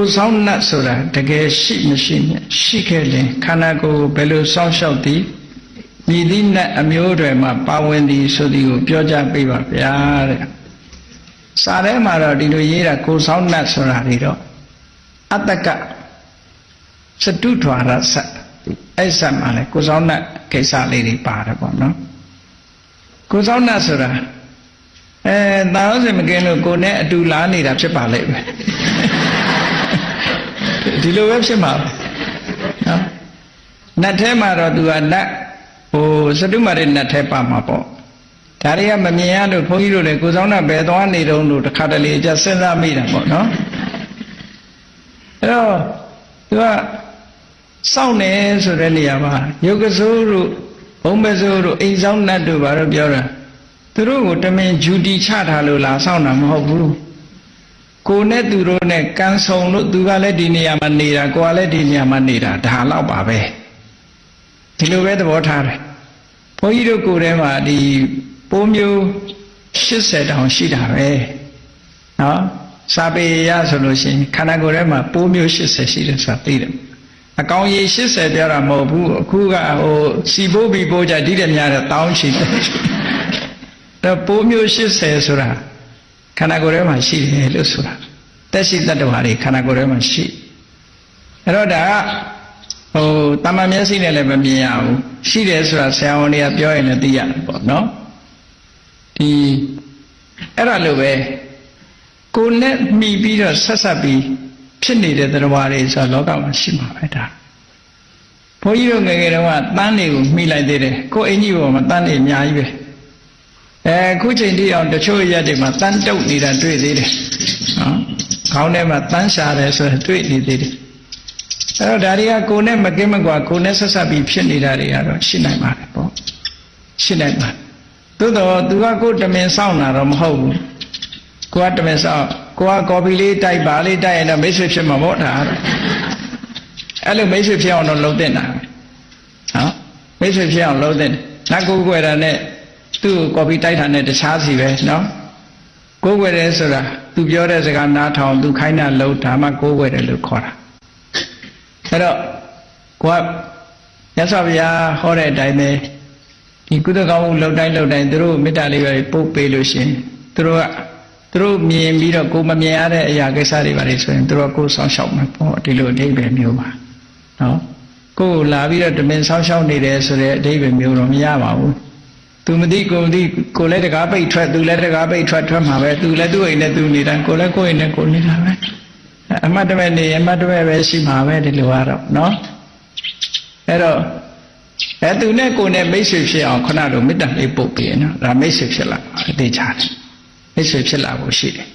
ကိုယ်ဆောင်နှတ်ဆိုတာတကယ်ရှိမရှိနဲ့ရှိခဲ့ရင်ခန္ဓာကိုယ်ကိုဘယ်လိုစောင့်ရှောက်သည်မြည်သည့်နှတ်အမျိုးတွေမှာပါဝင်သည်ဆိုသည်ကိုပြောကြပေးပါဗျာတဲ့စာထဲမှာတော့ဒီလိုရေးတာကိုယ်ဆောင်နှတ်ဆိုတာတွေတော့အတ္တကစတုထွာရဆတ်အဲ့ဆက်မှာလေကိုယ်ဆောင်နှတ်ကိစ္စလေးတွေပါတယ်ပေါ့နော်ကိုယ်ဆောင်နှတ်ဆိုတာအဲသာဝစင်မကင်းလို့ကိုယ်နဲ့အတူလာနေတာဖြစ်ပါလိမ့်မယ် ဒီလိုပဲဖြစ်မှာပဲနော်နတ်ထဲမှာတော့သူကနတ်ဟိုစတုမာရိနတ်ထဲပါမှာပေါ့ဒါတွေကမမြင်ရလို့ဘုန်းကြီးတို့လည်းကိုယ်ဆောင်တာဘယ်သွားနေတုံးလို့တခါတလေကြစဉ်းစားမိတာပေါ့နော်အဲ့တော့သူကစောင့်နေဆိုတဲ့နေရာမှာယုတ်ကစိုးတို့ဘုံမစိုးတို့အိမ်ဆောင်နတ်တို့ဘာလို့ပြောတာသူတို့ကိုတမင်ဂျူတီချထားလို့လားစောင့်တာမဟုတ်ဘူး ကိုနဲ့သူတို့နဲ့ကန်းဆုံလို့သူကလည်းဒီနေရာမှာနေတာကိုကလည်းဒီနေရာမှာနေတာဒါတော့ပါပဲဒီလိုပဲသဘောထားတယ်ဘုန်းကြီးတို့ကိုယ်ထဲမှာဒီပိုးမျိုး80တောင်ရှိတာပဲနော်စာပေရဆိုလို့ရှိရင်ခန္ဓာကိုယ်ထဲမှာပိုးမျိုး80ရှိတယ်ဆိုတာသိတယ်အကောင်ရေ80ပြောတာမဟုတ်ဘူးအခုကဟိုစီပိုးပြီးပိုးကြဒီတဲ့များတော့တောင်းရှိတယ်တော့ပိုးမျိုး80ဆိုတာ ခန္ဓာကိုယ်ထဲမှာရှိတယ်လို့ဆိုတာတက်ရှိတတ္တဝါတွေခန္ဓာကိုယ်ထဲမှာရှိအဲ့တော့ဒါကဟိုတာမန်မျက်စိနဲ့လည်းမမြင်ရဘူးရှိတယ်ဆိုတာဆရာဝန်တွေကပြောရင်လည်းသိရတယ်ပေါ့နော်ဒီအဲ့ဒါလိုပဲကိုယ်နဲ့မှီပြီးတော့ဆက်ဆက်ပြီးဖြစ်နေတဲ့သတ္တဝါတွေဆိုတော့လောကမှာရှိမှာပဲဒါဘုန်းကြီးတို့ငယ်ငယ်တုန်းကတန်းတွေကိုမှီလိုက်သေးတယ်ကိုယ်အင်ကြီးပေါ်မှာတန်းတွေအများကြီးပဲ အဲခုချိန်ထိအောင်တချို့ရက်တွေမှာတန်းတုပ်နေတာတွေ့သေးတယ်နော်ခေါင်းထဲမှာတန်းရှာတယ်ဆိုရင်တွေ့နေသေးတယ်အဲ့တော့ဒါတွေကကိုယ်နဲ့မကင်းမကွာကိုယ်နဲ့ဆက်ဆက်ပြီးဖြစ်နေတာတွေကတော့ရှိနိုင်ပါတယ်ပေါ့ရှိနိုင်ပါသို့တော့သူကကိုယ်တမင်စောင့်တာတော့မဟုတ်ဘူးကိုကတမင်စောင့်ကိုကကော်ဖီလေးတိုက်ပါလေးတိုက်ရင်တော့မိတ်ဆွေဖြစ်မှာပေါ့ဒါအဲ့လိုမိတ်ဆွေဖြစ်အောင်တော့လုပ်တဲ့နာနော်မိတ်ဆွေဖြစ်အောင်လုပ်တဲ့နာကိုကိုွယ်တာနဲ့ သူ့ကိုကော်ဖီတိုက်တာနဲ့တခြားစီပဲနော်ကိုကိုွယ်တယ်ဆိုတာသူပြောတဲ့စကားနားထောင်သူခိုင်းတာလုပ်ဒါမှကိုကိုွယ်တယ်လို့ခေါ်တာအဲ့တော့ကိုကမြတ်စွာဘုရားဟောတဲ့အတိုင်းပဲဒီကုသကောင်းမှုလှုပ်တိုင်းလှုပ်တိုင်းသူတို့မေတ္တာလေးပဲပို့ပေးလို့ရှင်သူတို့ကသူတို့မြင်ပြီးတော့ကိုမမြင်ရတဲ့အရာကိစ္စတွေပါလေဆိုရင်သူတို့ကိုဆောင်းရှောက်မှာပေါ့ဒီလိုအဓိပ္ပာယ်မျိုးပါနော်ကိုယ်လာပြီးတော့တမင်ဆောင်းရှောက်နေတယ်ဆိုတဲ့အဓိပ္ပာယ်မျိုးတော့မရပါဘူး သူမသိကိုမသိကိုလည်းတကားပိတ်ထွက်သူလည်းတကားပိတ်ထွက်ထွက်မှာပဲသူလည်းသူ့အိမ်နဲ့သူနေတာကိုလည်းကိုယ့်အိမ်နဲ့ကိုနေတာပဲအမှတ်တမဲ့နေအမှတ်တမဲ့ပဲရှိမှာပဲဒီလိုကတော့နော်အဲ့တော့အဲသူနဲ့ကိုနဲ့မိတ်ဆွေဖြစ်အောင်ခဏတော့မေတ္တာလေးပုတ်ပေးနော်ဒါမိတ်ဆွေဖြစ်လာအသေးချာတယ်မိတ်ဆွေဖြစ်လာဖို့ရှိတယ်